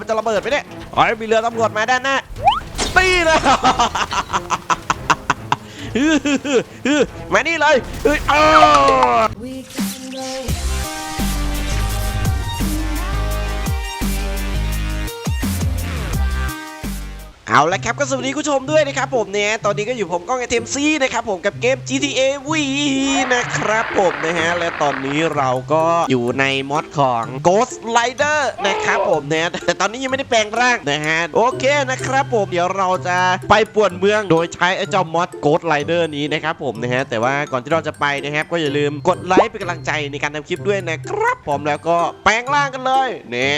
มันจะระเบิดไปเนี่ยอ๋อมีเรือตำรวจมาด้านหน้าตีเลยฮือฮือฮือฮือมานี่เลยเฮ้ยอ้า เอาละครับก็สวัสดีคุณผู้ชมด้วยนะครับผมเนี่ยตอนนี้ก็อยู่ผมก้องไอเทมซีนะครับผมกับเกม GTA V นะครับผมนะฮะและตอนนี้เราก็อยู่ในมอดของ Ghost Rider นะครับผมเนี่ยแต่ตอนนี้ยังไม่ได้แปลงร่างนะฮะโอเคนะครับผมเดี๋ยวเราจะไปป่วนเมืองโดยใช้ไอ้เจ้ามอด Ghost Rider นี้นะครับผมนะฮะแต่ว่าก่อนที่เราจะไปนะครับก็อย่าลืมกดไลค์เป็นกำลังใจในการทำคลิปด้วยนะครับผมแล้วก็แปลงร่างกันเลยเนี่ย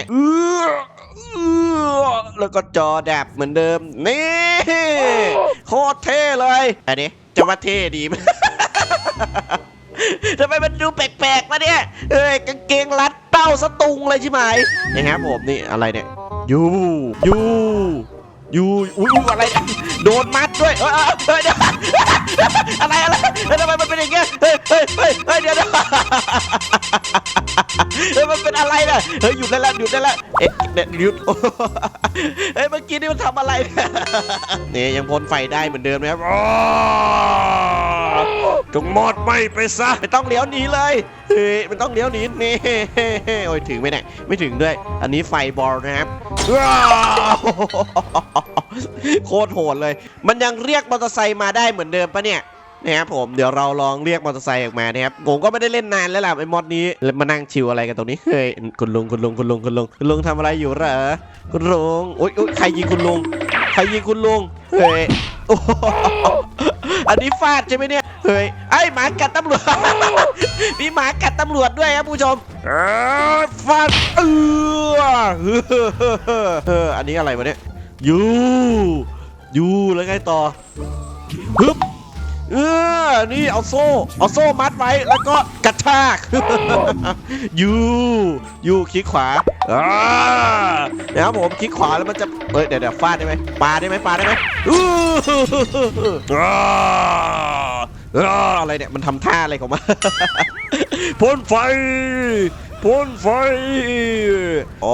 แล้วก็จอแดบเหมือนเดิม นี่ โคตรเท่เลย อันนี้จะว่าเท่ดีไหมทำไมมันดูแปลกๆวะเนี่ย เอ้ยกางเกงรัดเป้าสตุงเลยใช่ไหมนะครับผมนี่อะไรเนี่ย ยูยูยูอุ้ยอุ๊ยอะไร โดนมัดด้วย เอยเอยเอยเดี๋ยอะไรอะไร เฮ้ยทำไมมันเป็นอย่างเงี้ยเฮ้ยเฮ้ยเฮ้ยเฮ้ยเดี๋ยวเดี๋ยวเฮ้ยมันเป็นอะไรน่ะเฮ้ยหยุดได้แล้วหยุดได้แล้วเอ๊ะเนี่ยหยุดเฮ้ยเมื่อกี้นี่มันทำอะไรเนี่ยเนี่ยยังพ่นไฟได้เหมือนเดิมนะครับอ้าวจงมอดไหมไปซะไม่ต้องเลี้ยวหนีเลยเฮ้ยมันต้องเลี้ยวหนีนี่โอ้ยถึงไหมเนี่ยไม่ถึงด้วย อันนี้ไฟบอลนะครับว้าวโคตรโหดเลย มันยังเรียกมอเตอร์ไซค์มาได้เหมือนเดิมปะเนี่ย นะครับผมเดี๋ยวเราลองเรียกมอเตอร์ไซค์ออกมานะครับผมก็ไม่ได้เล่นนานแล้วล่ะไอ้มอดนี้แล้วมานั่งชิวอะไรกันตรงนี้เฮ้ยคุณลุงคุณลุงคุณลุงคุณลุงคุณลุงทำอะไรอยู่เหรอคุณลุงโอ๊ยโอ๊ยใครยิงคุณลุงใครยิงคุณลุงเฮ้ยอ้โหอันนี้ฟาดใช่ไหมเนี่ยเฮ้ยไอ้หมากัดตำรวจมีหมากัดตำรวจด้วยครับผู้ชมเอ้ยฟาดเออเอออันนี้อะไรวะเนี่ยยูยูแล้วไงต่อฮึบ เออ นี่เอาโซ่ เอาโซ่มัดไว้แล้วก็กระชากยูยูคลิกขวาอ่านะครับผมคลิกขวาแล้วมันจะเอ้ยเดี๋ยวเดี๋ยวฟาดได้ไหมปาได้ไหมปาได้ไหมอู้อ่าอ่าอะไรเนี่ย มันทำท่าอะไรของมันพ่นไฟ พ่นไฟ โอ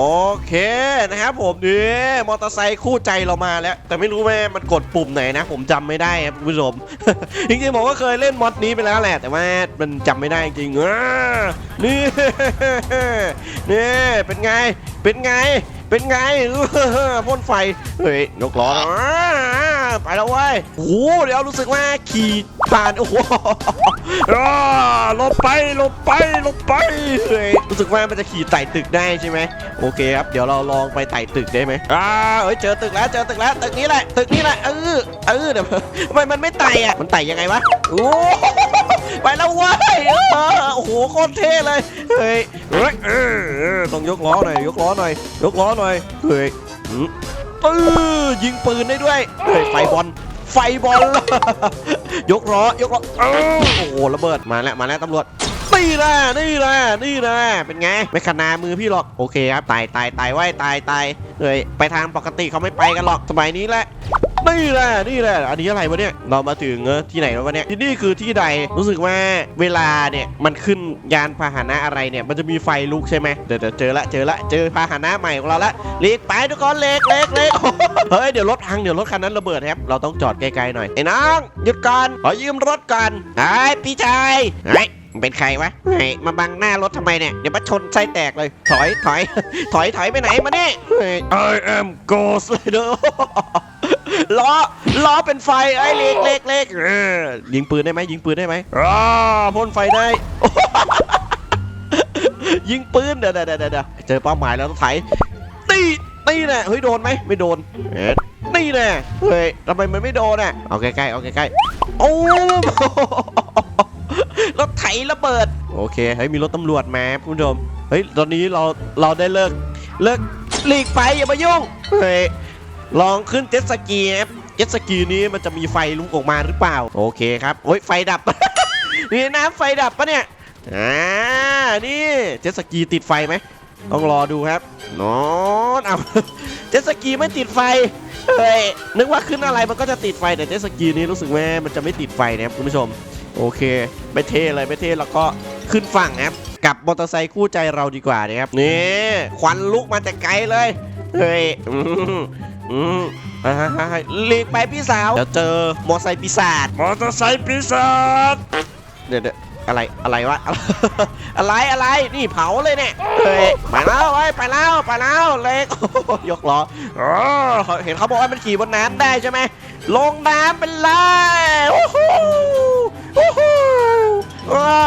เคนะครับผมนี่มอเตอร์ไซค์คู่ใจเรามาแล้ว แต่ไม่รู้แม่มันกดปุ่มไหนนะ ผมจำไม่ได้ครับคุณผู้ชม จริงๆผมก็เคยเล่นมอดนี้ไปแล้วแหละ แต่ว่ามันจำไม่ได้จริงๆอ่านี่นี่เป็นไงเป็นไงเป็นไงพ่นไฟเฮ้ยนกล้อ ไปแล้วเว้ยโอ้โหเดี๋ยวรู้สึกว่าขี่ผ่านโอ้โหอ่าหลบไปลบไปลบไปเฮ้ยรู้สึกว่ามันจะขี่ไต่ตึกได้ใช่ไหมโอเคครับเดี๋ยวเราลองไปไต่ตึกได้ไหมอ่าเอ้ยเจอตึกแล้วเจอตึกแล้วตึกนี้แหละตึกนี้แหละเออเออเดี๋ยวทำไมมันไม่ไต่อะมันไต่ยังไงวะโอ้ไปแล้วเว้ยโอ้โหโคตรเท่เลยเฮ้ยเฮ้ยเออเออต้องยกล้อหน่อยยกล้อหน่อยยกล้อหน่อยเฮ้ย ปื้อยิงปืนได้ด้วยเฮ้ยไฟบอลไฟบอล ยกล้อยกล้อเอ้าโอ้โหระเบิดมาแล้วมาแล้วตำรวจนี่นะนี่นะนี่นะเป็นไงไม่ขนามือพี่หรอกโอเคครับตายตายตายไว้ตายตายเฮ้ยไปทางปกติเขาไม่ไปกันหรอกสมัยนี้แหละ นี่แหละนี่แหละอันนี้อะไรวะเนี่ยเรามาถึงที่ไหนแล้ววะเนี่ยที่นี่คือที่ใดรู้สึกว่าเวลาเนี่ยมันขึ้นยานพาหนะอะไรเนี่ยมันจะมีไฟลุกใช่ไหมเดี๋ยวเดี๋ยวเจอละเจอละเจอพาหนะใหม่ของเราละเล็กไปทุกคนเล็กเล็กเล็กเฮ้ยเดี๋ยวรถพังเดี๋ยวรถคันนั้นระเบิดครับเราต้องจอดไกลๆหน่อยไอ้น้องหยุดก่อนขอยืมรถก่อนไอ้พี่ชายไอ้ เป็นใครวะเฮ้ยมาบังหน้ารถทำไมเนี่ย เดี๋ยวมาชนไส้แตกเลย ถอยถอย ถอยถอยไปไหนมาเนี่ยเฮ้ย I am Ghost Rider ล้อล้อเป็นไฟไอ้เล็กเล็กเล็กเออยิงปืนได้ไหมยิงปืนได้ไหมอ่าพ่นไฟได้ ยิงปืนเดี๋ยวเดี๋ยวเดี๋ยวเดี๋ยวเจอเป้าหมายแล้วต้องไถตีตีแน่เฮ้ยโดนไหมไม่โดนเอ๊ะตีแน่เฮ้ยทำไมมันไม่โดนอะเอาใกล้ๆเอาใกล้ๆโอ้ รถไถระเบิด โอเค เฮ้ย มีรถตำรวจมาคุณผู้ชม เฮ้ย ตอนนี้เรา เราได้เลิก เลิกหลีกไปอย่ามายุ่ง เฮ้ย ลองขึ้นเจ็ตสกีครับเจ็ตสกีนี้มันจะมีไฟลุกออกมาหรือเปล่า โอเคครับโอ้ย ไฟดับ นี่น้ำไฟดับปะเนี่ย อ่า นี่ เจ็ตสกีติดไฟไหม ต้องรอดูครับนอนเอาเจ็ตสกีไม่ติดไฟเฮ้ยนึกว่าขึ้นอะไรมันก็จะติดไฟแต่เจ็ตสกีนี้รู้สึกว่ามันจะไม่ติดไฟนะครับคุณผู้ชม โอเค ไม่เท่เลยไม่เท่แล้วก็ขึ้นฝั่งครับกับมอเตอร์ไซค์คู่ใจเราดีกว่านะครับนี่ควันลุกมาแต่ไกลเลยเฮ้ยอืมอืมหลีกไปพี่สาวเดี๋ยวเจอมอไซค์ปีศาจมอเตอร์ไซค์ปีศาจเดี๋ยวเดี๋ยวอะไรอะไรวะอะไรอะไรนี่เผาเลยเนี่ยเฮ้ยไปแล้วไปแล้วไปแล้วเล็กยกล้ออ๋อเห็นเขาบอกว่ามันขี่บนน้ำได้ใช่ไหมลงน้ำเป็นเลยโอ้โห โอ้โหว้า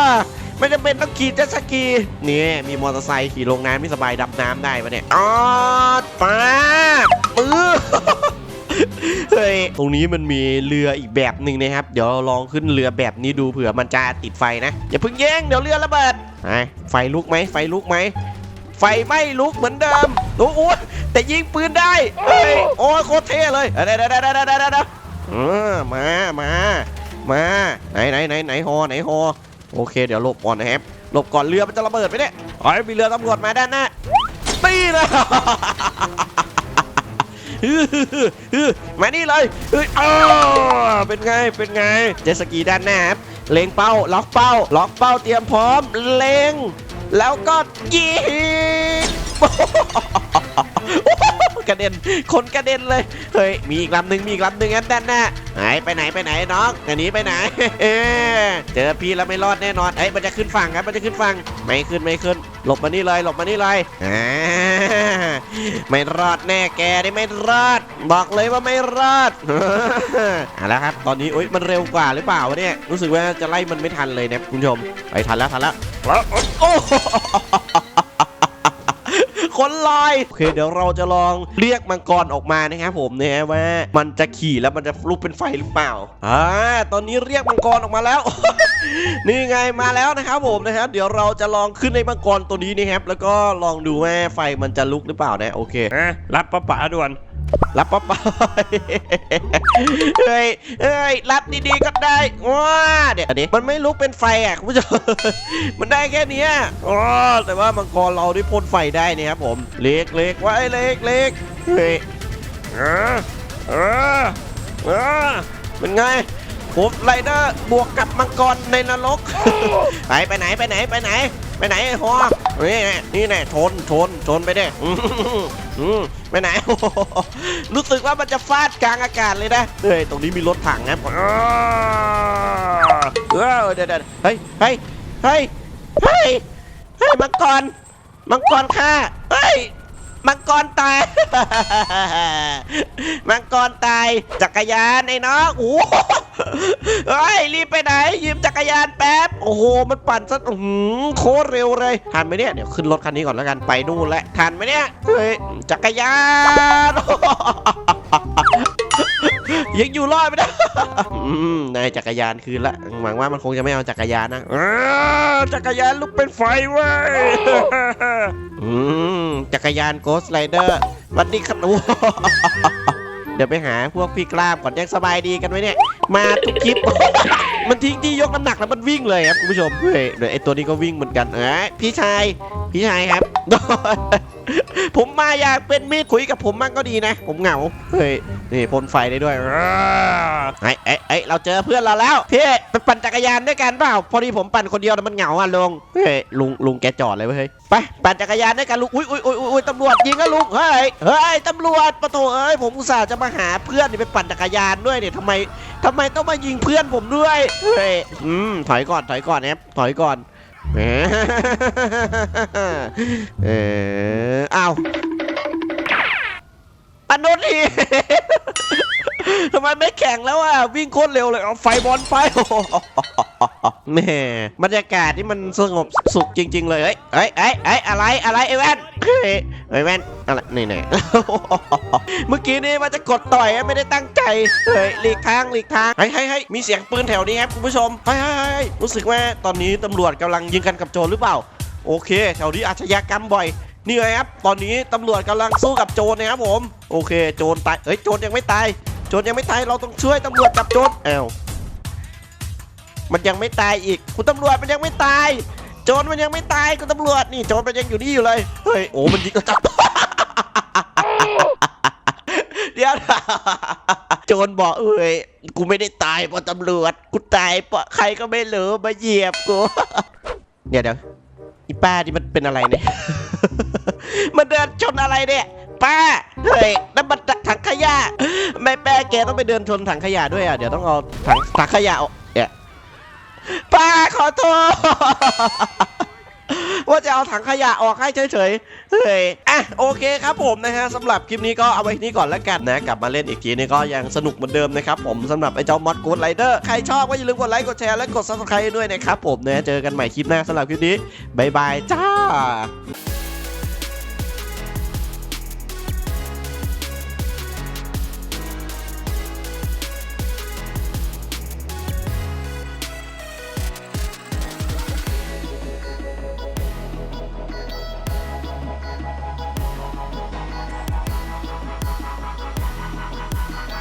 ไม่จำเป็นต้องขี่เจ็ตสกีนี่มีมอเตอร์ไซค์ขี่ลงน้ำไม่สบายดำน้ำได้ปะเนี่ยอ๋อป้าปื้อเฮ้ยตรงนี้มันมีเรืออีกแบบหนึ่งนะครับ เดี๋ยวเราลองขึ้นเรือแบบนี้ดูเผื่อมันจะติดไฟนะ อย่าเพิ่งแย่งเดี๋ยวเรือระเบิดไอ้ไฟลุกไหมไฟลุกไหมไฟไม่ลุกเหมือนเดิมโอ้โหแต่ยิงปืนได้เฮ้ยโอ้โคตรเท่เลยเดี๋ยวเดี๋ยวเดี๋ยวเดี๋ยวเดี๋ยวมามา มาไหนไหนไหนไหนฮอไหนฮอโอเค เดี๋ยวหลบก่อนนะครับหลบก่อนเรือมันจะระเบิดไปเนี่ยอ๋อมีเรือตำรวจมาด้านหน้าตีนะฮือฮือฮือฮือมานี่เลยเฮ้ยอ้าเป็นไง เป็นไง เจสกีด้านหน้าครับเล็งเป้า ล็อกเป้า ล็อกเป้า เตรียมพร้อม เล็ง แล้วก็ยิง กระเด็น คนกระเด็นเลย เฮ้ย มีอีกลำหนึ่งมีอีกลำหนึ่งงั้นด้านหน้าหายไปไหนไปไหนน้องอันนี้ไปไหน เจอพี่แล้วไม่รอดแน่นอนเอ้ยมันจะขึ้นฝั่งครับมันจะขึ้นฝั่ง ไม่ขึ้นไม่ขึ้น หลบมานี่เลยหลบมานี่เลยอ่าไม่รอดแน่แกนี่ไม่รอด บอกเลยว่าไม่รอดเอาละครับ ตอนนี้โอ๊ยมันเร็วกว่าหรือเปล่าวะเนี่ย รู้สึกว่าจะไล่มันไม่ทันเลยนะคุณผู้ชม ไปทันแล้วทันแล้วแล้วโอ้ โหคนลอยโอเคเดี๋ยวเราจะลองเรียกมังกรออกมานะครับผมนะฮะว่ามันจะขี่แล้วมันจะลุกเป็นไฟหรือเปล่าอ่าตอนนี้เรียกมังกรออกมาแล้ว นี่ไงมาแล้วนะครับผมนะครับ เดี๋ยวเราจะลองขึ้นในมังกรตัวนี้นะครับแล้วก็ลองดูว่าไฟมันจะลุกหรือเปล่านะโอเคนะรับป้าป๋าด่วน รับป๊อป๊าเฮ้ยเฮ้ย รับดีๆก็ได้ว้าเดี๋ยวนี้มันไม่ลุกเป็นไฟอะคุณผู้ชม มันได้แค่นี้อ๋อแต่ว่ามังกรเราได้พ่นไฟได้นี่ครับผม เล็กเล็กไว้เล็กเล็กเฮ้ยเออเออเออเป็นไง ผมไรเดอร์บวกกับมังกรในนรก ไปไปไหนไปไหนไปไหน ไปไหนไอ้ฮอนี่ไนี่แน่ชนชนชนไปเด้อืมอืมไปไหน รู้สึกว่ามันจะฟาดกลางอากาศเลยนะเฮ้ยตรงนี้มีรถถังนะเออเดี๋ยวเฮ้ยเฮ้ยเฮ้ยเฮ้ยเฮ้ยมังกรมังกรฆ่าเฮ้ยมังกรตาย มังกรตาย จักรยานไอ้น้องโอ้ เฮ้ยรีบไปไหน ยืมจักรยานแป๊บ โอ้โห มันปั่นซะหือโคตรเร็วเลยทันไหมเนี่ย เดี๋ยวขึ้นรถคันนี้ก่อนแล้วกัน ไปนู่นแหละทันไหมเนี่ย เฮ้ย จักรยาน ยังอยู่รอดไม่ได้นายจักรยานคืนละ หวังว่ามันคงจะไม่เอาจักรยานนะจักรยานลุกเป็นไฟเว้ยจักรยานโกสไลเดอร์วันนี้ครับโอ้เดี๋ยวไปหาพวกพี่กล้ามก่อนยังสบายดีกันไหมเนี่ย มาทุกคลิป มันทิ้งที่ยกน้ำหนักแล้วมันวิ่งเลยครับคุณผู้ชมเฮ้ยเดี๋ยวไอตัวนี้ก็วิ่งเหมือนกันเอ้ยพี่ชายพี่ชายครับ ผมมาอยากเป็นมิตรคุยกับผมมั่งก็ดีนะ ผมเหงาเฮ้ยนี่พ่นไฟได้ด้วยไอ้ไอ้ไอ้เราเจอเพื่อนเราแล้วพี่ไปปั่นจักรยานด้วยกันเปล่าพอดีผมปั่นคนเดียวแต่มันเหงาอะลุงเฮ้ยลุงลุงแกจอดเลยเว้ยไปปั่นจักรยานด้วยกันลุงอุ้ยอุ้ยอุ้ยอุ้ยตำรวจยิงอะลุงเฮ้ยเฮ้ยตำรวจปะโถเอ้ยผมอุตส่าห์จะมาหาเพื่อนนี่ไปปั่นจักรยานด้วยเนี่ยทำไม ทำไมต้องมายิงเพื่อนผมด้วยเฮ้ยอืมถอยก่อนถอยก่อนแอปถอยก่อนแหมเอออ้าวปนุษย์อีทำไมไม่แข่งแล้วอะ วิ่งโคตรเร็วเลยเอาไฟบอลไฟแหม่บรรยากาศที่มันสงบสุขจริง ๆ เลยเฮ้ยเฮ้ยเฮ้ยเฮ้ยอะไรอะไรไอ้แว่น เฮ้ยไอ้แว่นอะไรนี่ไหนเมื่อกี้นี่มันจะกดต่อยไม่ได้ตั้งใจเฮ้ยหลีกทางหลีกทางเฮ้ยเฮ้ยเฮ้มีเสียงปืนแถวนี้ครับคุณผู้ชมเฮ้ยเฮ้ยเฮ้รู้สึกว่าตอนนี้ตำรวจกำลังยิงกันกับโจรหรือเปล่า โอเค แถวนี้อาชญากรรมบ่อยนี่เลยครับตอนนี้ตำรวจกำลังสู้กับโจรนะครับผม โอเค โจรตายเฮ้ยโจรยังไม่ตาย โจรยังไม่ตายเราต้องช่วยตำรวจจับโจรแอวมันยังไม่ตายอีก คุณตำรวจมันยังไม่ตาย โจรมันยังไม่ตายคุณตำรวจนี่โจรมันยังอยู่นี่อยู่เลยเฮ้ยโอ้มันยิงกระจับเดี๋ยวนะโจรบอกเอ้ยกูไม่ได้ตายเพราะตำรวจกูตายเพราะใครก็ไม่รู้มาเหยียบกูเดี๋ยวเดี๋ยวอีป้าที่มันเป็นอะไรเนี่ยมันเดินชนอะไรเนี่ยป้าเฮ้ยนั่นมันถังขยะแม่แป้แกต้องไปเดินชนถังขยะด้วยอะเดี๋ยวต้องเอาถังถังขยะออก ป้าขอโทษ ว่าจะเอาถังขยะออกให้เฉยๆ เฮ้ย อะโอเคครับผมนะฮะสำหรับคลิปนี้ก็เอาไว้ที่นี้ก่อนแล้วกันนะ กลับมาเล่นอีกทีนี่ก็ยังสนุกเหมือนเดิมนะครับผมสำหรับไอ้เจ้ามอดกูดไรเดอร์ใครชอบก็อย่าลืมกดไลค์ กดแชร์และกดซับสไครต์ด้วยนะครับผมนะเจอกันใหม่คลิปหน้าสำหรับคลิปนี้ บ๊ายบายจ้า